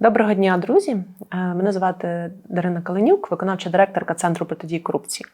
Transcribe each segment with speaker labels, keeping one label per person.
Speaker 1: Доброго дня, друзі. Е, Мене звати Дарина Каленюк, виконавча директорка Центру протидії корупції.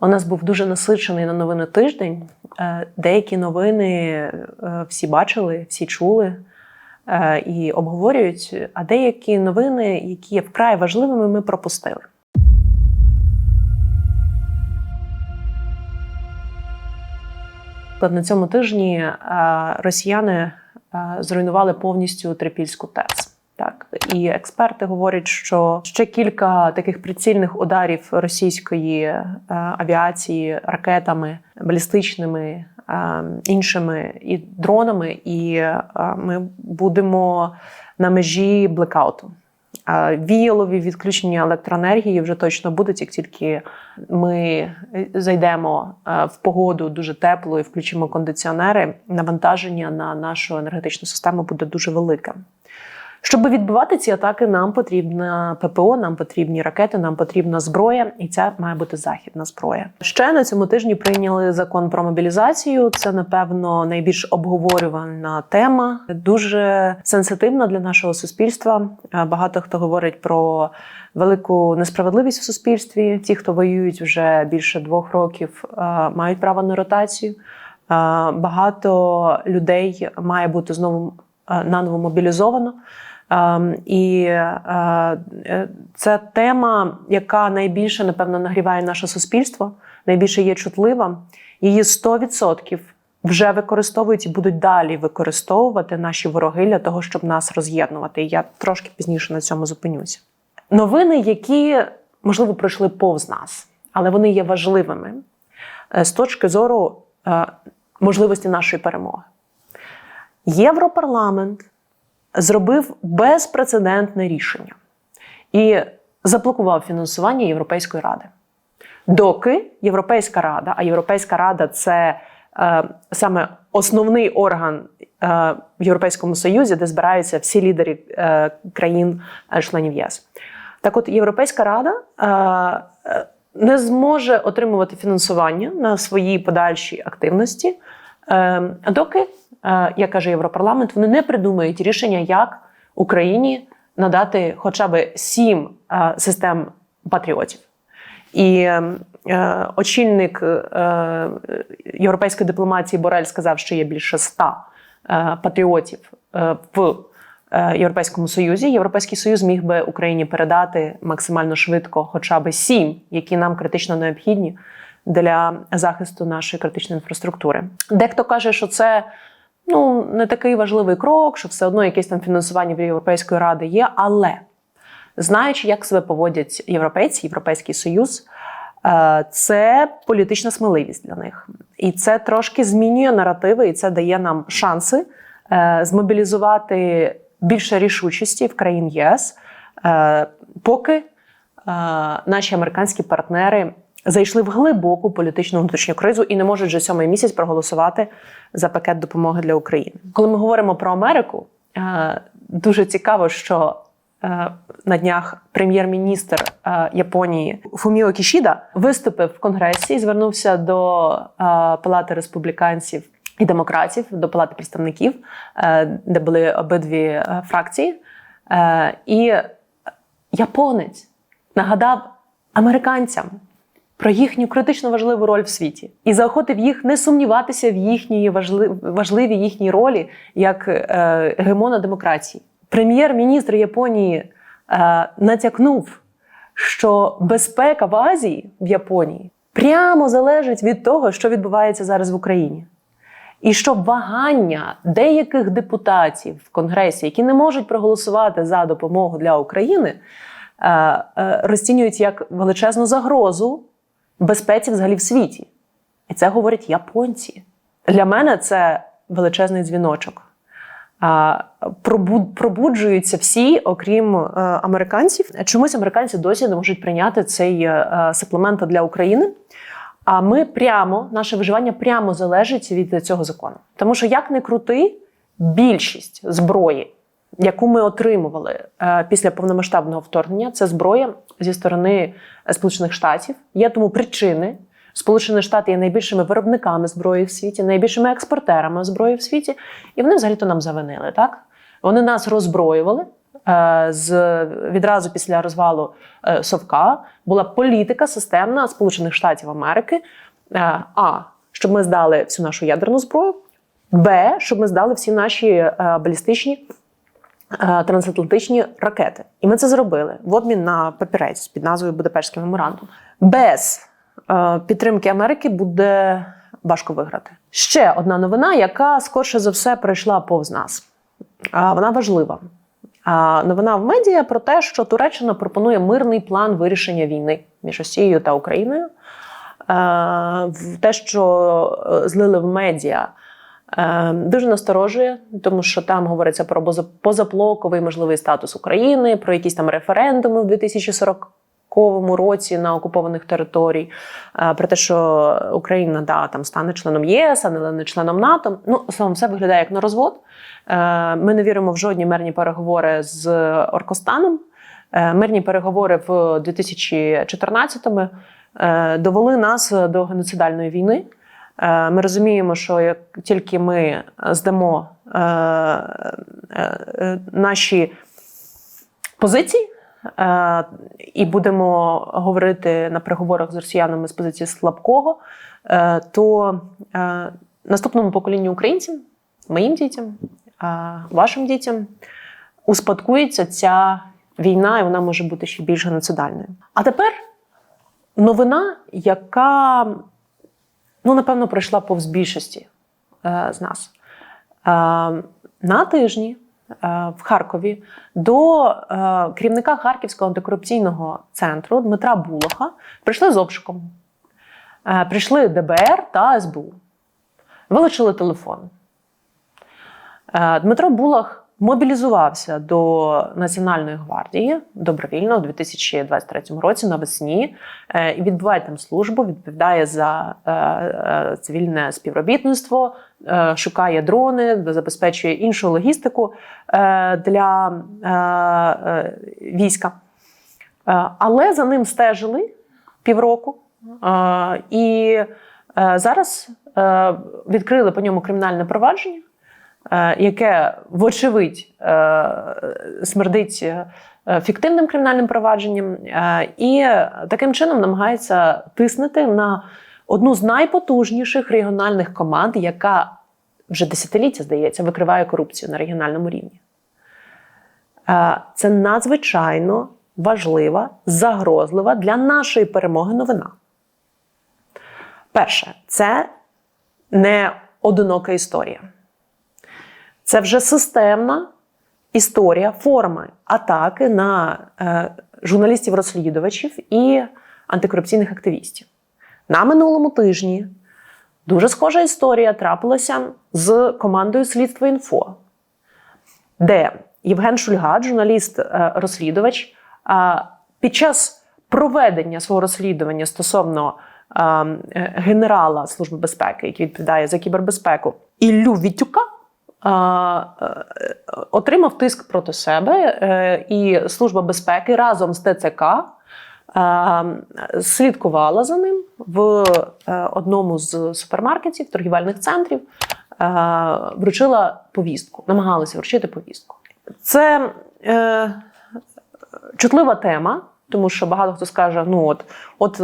Speaker 1: У нас був дуже насичений на новини тиждень. Е, Деякі новини е, всі бачили, всі чули і обговорюють, а деякі новини, які є вкрай важливими, ми пропустили. На цьому тижні росіяни зруйнували повністю Трипільську ТЕЦ. Так і експерти говорять, що ще кілька таких прицільних ударів російської е, авіації ракетами, балістичними е, іншими і дронами, і е, ми будемо на межі блекауту. Віялові відключення електроенергії вже точно будуть, як тільки ми зайдемо в погоду дуже теплу і включимо кондиціонери, навантаження на нашу енергетичну систему буде дуже велике. Щоб відбивати ці атаки, нам потрібна ППО, нам потрібні ракети, нам потрібна зброя, і це має бути західна зброя. Ще на цьому тижні прийняли закон про мобілізацію. Це напевно найбільш обговорювана тема, дуже сенситивна для нашого суспільства. Е, Багато хто говорить про велику несправедливість в суспільстві. Ті, хто воюють вже більше двох років, е, мають право на ротацію. Е, Багато людей має бути знову наново мобілізовано. Ем, І е, е, це тема, яка найбільше, напевно, нагріває наше суспільство, найбільше є чутлива. Її 100% вже використовують і будуть далі використовувати наші вороги для того, щоб нас роз'єднувати. Я трошки пізніше на цьому зупинюся. Новини, які можливо пройшли повз нас, але вони є важливими е, з точки зору можливості нашої перемоги. Європарламент зробив безпрецедентне рішення і заблокував фінансування Європейської ради. Доки Європейська рада, а Європейська рада це е, саме основний орган е, в Європейському Союзі, де збираються всі лідери е, країн-членів ЄС. Так от Європейська рада е, е, не зможе отримувати фінансування на свої подальші активності, е, доки, е, як каже Європарламент, вони не придумають рішення, як Україні надати хоча б сім е, систем патріотів. І е, очільник е, європейської дипломатії Борель сказав, що є більше ста е, патріотів е, в е, Європейському Союзі. Європейський Союз міг би Україні передати максимально швидко, хоча б сім, які нам критично необхідні для захисту нашої критичної інфраструктури. Дехто каже, що це. Ну, не такий важливий крок, що все одно якесь там фінансування від Європейської ради є. Але знаючи, як себе поводять європейці, Європейський Союз, е, це політична сміливість для них. І це трошки змінює наративи, і це дає нам шанси е, змобілізувати більше рішучості в країн ЄС, е, поки наші американські партнери зайшли в глибоку політичну внутрішню кризу і не можуть вже сьомий місяць проголосувати за пакет допомоги для України. Коли ми говоримо про Америку, дуже цікаво, що на днях прем'єр-міністр Японії Фуміо Кішіда виступив в конгресі і звернувся до палати республіканців і демократів, до палати представників, де були обидві фракції. І японець нагадав американцям про їхню критично важливу роль в світі і заохотив їх не сумніватися в їхній важливій їхній ролі як е, гемона демократії. Прем'єр-міністр Японії е, натякнув, що безпека в Азії в Японії прямо залежить від того, що відбувається зараз в Україні. І що вагання деяких депутатів в Конгресі, які не можуть проголосувати за допомогу для України, е, розцінюють як величезну загрозу безпеці взагалі в світі. І це говорять японці. Для мене це величезний дзвіночок. Пробуджуються всі, окрім е, американців. Чомусь американці досі не можуть прийняти цей е, суплемент для України. А ми прямо, наше виживання прямо залежить від цього закону. Тому що, як не крути, більшість зброї, яку ми отримували е, після повномасштабного вторгнення, це зброя зі сторони Сполучених Штатів. Є тому причини. Сполучені Штати є найбільшими виробниками зброї в світі, найбільшими експортерами зброї в світі, і вони взагалі-то нам завинили. Так вони нас роззброювали, е, з відразу після розвалу е, Совка була політика системна Сполучених Штатів Америки. Е, А, щоб ми здали всю нашу ядерну зброю, Б, щоб ми здали всі наші е, балістичні е, трансатлантичні ракети. І ми це зробили в обмін на папірець під назвою Будапештський меморандум. Без е, підтримки Америки буде важко виграти. Ще одна новина, яка скорше за все пройшла повз нас. Вона важлива. Новина в медіа про те, що Туреччина пропонує мирний план вирішення війни між Росією та Україною. Е, Те, що е, злили в медіа, е, дуже насторожує, тому що там говориться про поза- позаблоковий можливий статус України, про якісь там референдуми в 2040 році на окупованих територій, е, про те, що Україна да, там стане членом єС, а не членом НАТО. Ну, словом, все виглядає як на розвод. Е, Ми не віримо в жодні мирні переговори з Оркостаном. Е, Мирні переговори в 2014-му е, довели нас до геноцидальної війни. Е, Ми розуміємо, що як тільки ми здамо е, е, наші позиції і будемо говорити на переговорах з росіянами з позиції слабкого, то наступному поколінню українців, моїм дітям, вашим дітям, успадкується ця війна, і вона може бути ще більш геноцидальною. А тепер новина, яка, ну, напевно, пройшла повз більшості е, з нас. Е, на тижні е, в Харкові до е, керівника Харківського антикорупційного центру Дмитра Булаха прийшли з обшуком. Е, прийшли ДБР та СБУ. Вилучили телефон. Е, Дмитро Булах мобілізувався до Національної гвардії добровільно у 2023 році навесні е, і відбуває там службу, відповідає за е, е, цивільне співробітництво, шукає дрони, забезпечує іншу логістику для війська. Але за ним стежили півроку. І зараз відкрили по ньому кримінальне провадження, яке, вочевидь, е, смердить е, фіктивним кримінальним провадженням, е, і таким чином намагається тиснути на одну з найпотужніших регіональних команд, яка вже десятиліття, здається, викриває корупцію на регіональному рівні. Е, Це надзвичайно важлива, загрозлива для нашої перемоги новина. Перше, це не одинока історія. Це вже системна історія форми атаки на е, журналістів-розслідувачів і антикорупційних активістів. На минулому тижні дуже схожа історія трапилася з командою Слідство інфо, де Євген Шульгат, журналіст-розслідувач, під час проведення свого розслідування стосовно е, е, генерала Служби безпеки, який відповідає за кібербезпеку, Іллю Вітюка. Е, Отримав тиск проти себе, е, і Служба безпеки разом з ТЦК е, слідкувала за ним в одному з супермаркетів, торгівельних центрів, вручила повістку, намагалася вручити повістку. Це е, чутлива тема, тому що багато хто скаже: ну от, от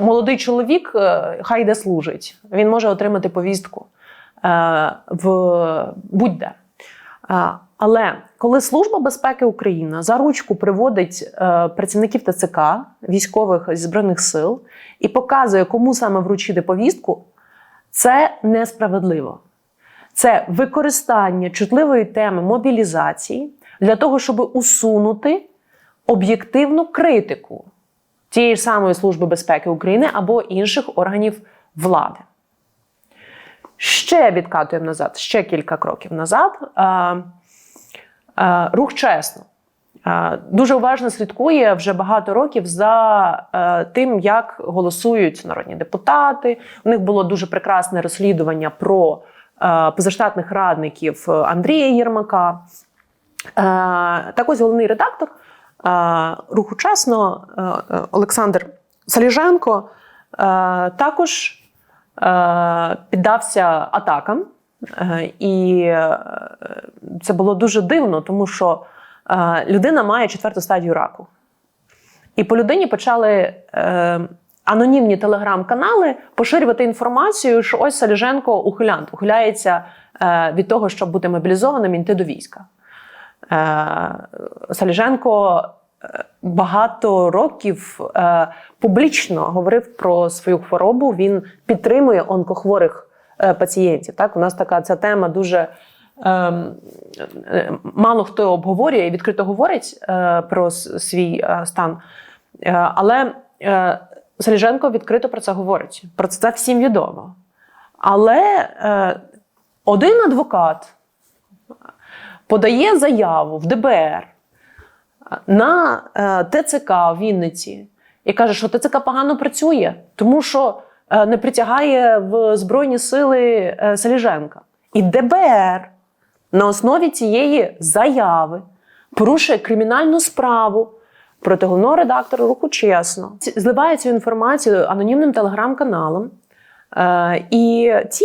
Speaker 1: молодий чоловік, хай де служить, він може отримати повістку в будь-де. Е, але коли Служба безпеки України за ручку приводить е, працівників ТЦК, військових зі збройних сил і показує, кому саме вручити повістку, це несправедливо. Це використання чутливої теми мобілізації для того, щоб усунути об'єктивну критику тієї ж самої Служби безпеки України або інших органів влади. Ще відкатуємо назад, ще кілька кроків назад. А, а, рух чесно. А, Дуже уважно слідкує вже багато років за е, тим, як голосують народні депутати. У них було дуже прекрасне розслідування про е, позаштатних радників Андрія Єрмака. Е, Так ось головний редактор е, руху чесно е, е, Олександр Саліженко е, також е, піддався атакам. Е, І е, це було дуже дивно, тому що е, людина має четверту стадію раку. І по людині почали е, анонімні телеграм-канали поширювати інформацію, що ось Саліженко ухилянт, ухиляється е, від того, щоб бути мобілізованим і йти до війська. Е, Саліженко е, багато років е, публічно говорив про свою хворобу. Він підтримує онкохворих е, пацієнтів. Так, у нас така ця тема дуже. ем, е, Мало хто обговорює і відкрито говорить е, про свій е, стан. Але Саліженко відкрито про це говорить. Про це всім відомо. Але один адвокат подає заяву в ДБР на е, ТЦК в Вінниці і каже, що ТЦК погано працює, тому що е, не притягає в Збройні сили е, Саліженка. І ДБР на основі цієї заяви порушує кримінальну справу проти головного редактора руху чесно, зливає цю інформацію анонімним телеграм-каналом. І ті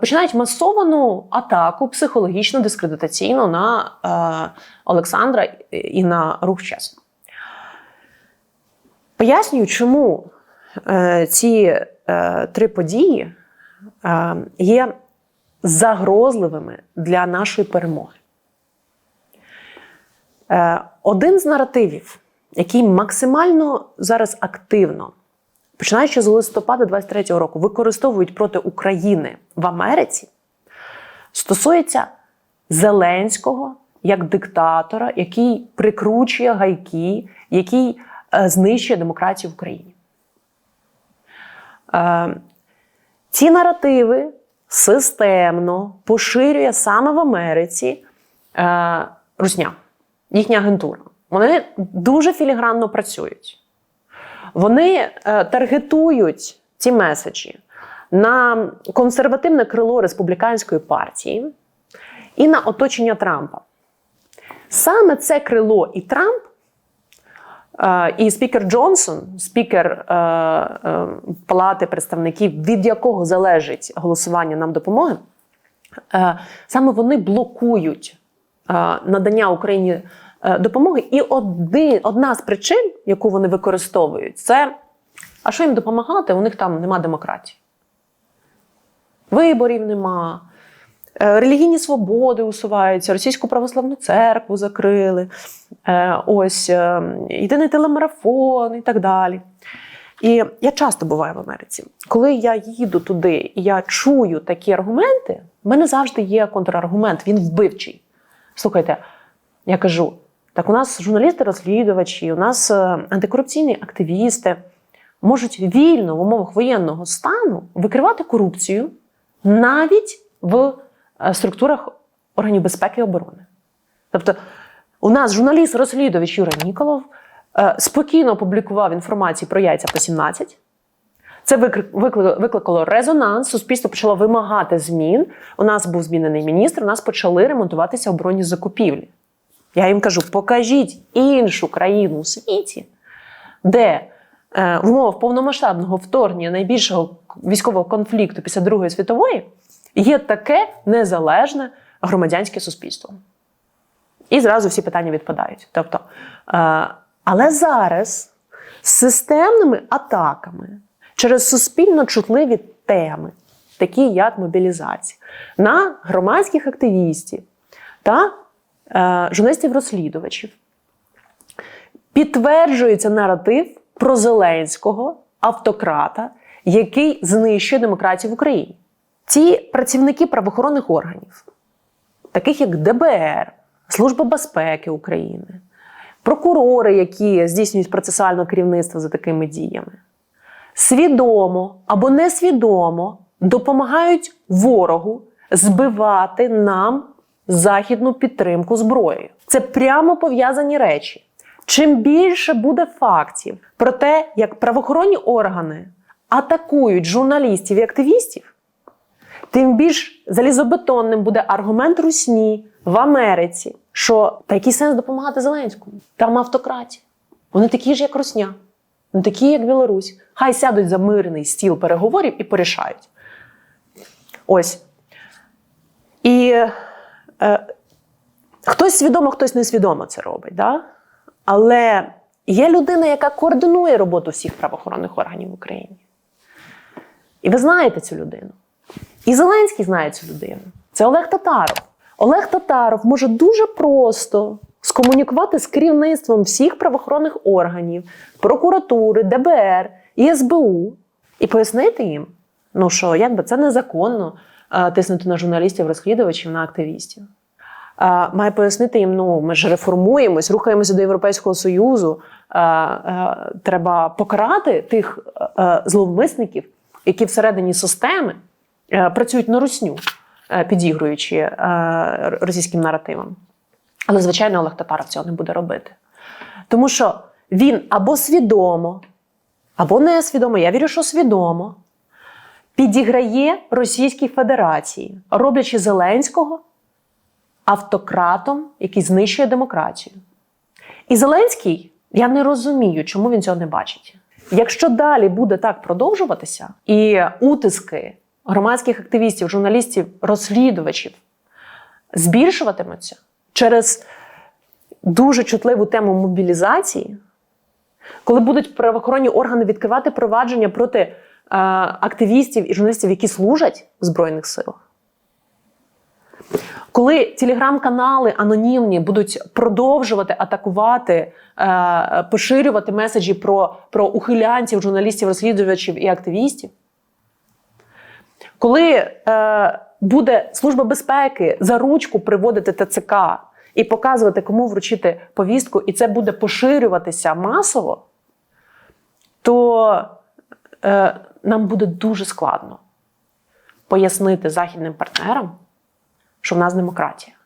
Speaker 1: починають масовану атаку психологічно дискредитаційну на е, Олександра і на рух чесно. Пояснюю, чому е, ці е, три події е, є загрозливими для нашої перемоги. Е, один з наративів, який максимально зараз активно, починаючи з листопада 23-го року, використовують проти України в Америці, стосується Зеленського як диктатора, який прикручує гайки, який е, знищує демократію в Україні. Е, ці наративи системно поширює саме в Америці е, Русня, їхня агентура. Вони дуже філігранно працюють. Вони е, таргетують ці меседжі на консервативне крило республіканської партії і на оточення Трампа. Саме це крило і Трамп, е, і спікер Джонсон, спікер е, Палати представників, від якого залежить голосування нам допомоги, саме вони блокують надання Україні допомоги. І один, одна з причин, яку вони використовують, це а що їм допомагати? У них там нема демократії. Виборів нема. Е, Релігійні свободи усуваються, російську православну церкву закрили, е, ось е, єдиний телемарафон і так далі. І я часто буваю в Америці. Коли я їду туди і я чую такі аргументи, в мене завжди є контраргумент, він вбивчий. Слухайте, я кажу: так у нас журналісти-розслідувачі, у нас е, антикорупційні активісти можуть вільно в умовах воєнного стану викривати корупцію навіть в е, структурах органів безпеки і оборони. Тобто, у нас журналіст-розслідувач Юра Ніколов е, спокійно опублікував інформацію про яйця по 17. Це викликало резонанс. Суспільство почало вимагати змін. У нас був змінений міністр. У нас почали ремонтуватися оборонні закупівлі. Я їм кажу: покажіть іншу країну у світі, де е, в умовах повномасштабного вторгнення найбільшого військового конфлікту після Другої світової є таке незалежне громадянське суспільство. І зразу всі питання відпадають. Тобто, е, але зараз з системними атаками через суспільно чутливі теми, такі як мобілізація, на громадських активістів та журналістів-розслідувачів, підтверджується наратив про Зеленського автократа, який знищує демократію в Україні. Ці працівники правоохоронних органів, таких як ДБР, Служба безпеки України, прокурори, які здійснюють процесуальне керівництво за такими діями, свідомо або несвідомо допомагають ворогу збивати нам західну підтримку зброєю. Це прямо пов'язані речі. Чим більше буде фактів про те, як правоохоронні органи атакують журналістів і активістів, тим більш залізобетонним буде аргумент русні в Америці, що та який сенс допомагати Зеленському? Там автократія. Вони такі ж, як Русня, вони такі, як Білорусь. Хай сядуть за мирний стіл переговорів і порішають. Ось. І Хтось свідомо, хтось несвідомо це робить. Да? Але є людина, яка координує роботу всіх правоохоронних органів в Україні. І ви знаєте цю людину. І Зеленський знає цю людину. Це Олег Татаров. Олег Татаров може дуже просто скомунікувати з керівництвом всіх правоохоронних органів, прокуратури, ДБР і СБУ і пояснити їм, ну що якби це незаконно е, тиснути на журналістів, розслідувачів, на активістів. Має пояснити їм, ну ми ж реформуємось, рухаємося до Європейського Союзу. Треба покарати тих зловмисників, які всередині системи працюють на русню, підігруючи російським наративам. Але, звичайно, Олег Татаров цього не буде робити. Тому що він або свідомо, або несвідомо, я вірю, що свідомо, підіграє Російській Федерації, роблячи Зеленського автократом, який знищує демократію. І Зеленський, я не розумію, чому він цього не бачить. Якщо далі буде так продовжуватися, і утиски громадських активістів, журналістів, розслідувачів збільшуватимуться через дуже чутливу тему мобілізації, коли будуть правоохоронні органи відкривати провадження проти активістів і журналістів, які служать в Збройних силах. Коли телеграм-канали анонімні будуть продовжувати атакувати, е, поширювати меседжі про, про ухилянців, журналістів, розслідувачів і активістів, коли е, буде Служба безпеки за ручку приводити ТЦК і показувати, кому вручити повістку, і це буде поширюватися масово, то е, нам буде дуже складно пояснити західним партнерам, що в нас демократія.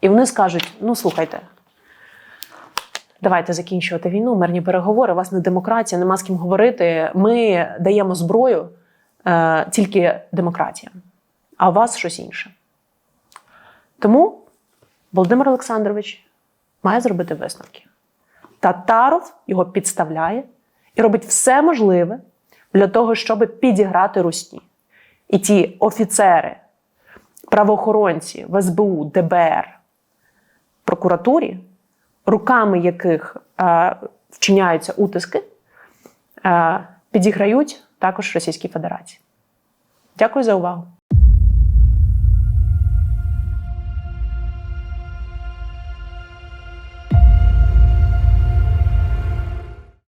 Speaker 1: І вони скажуть: ну, слухайте, давайте закінчувати війну, мирні переговори, у вас не демократія, нема з ким говорити. Ми даємо зброю е, тільки демократія, а у вас щось інше. Тому Володимир Олександрович має зробити висновки. Татаров його підставляє і робить все можливе для того, щоб підіграти русні. І ті офіцери, правоохоронці в СБУ, ДБР, прокуратурі, руками яких е, вчиняються утиски, е, підіграють також Російській Федерації. Дякую за увагу.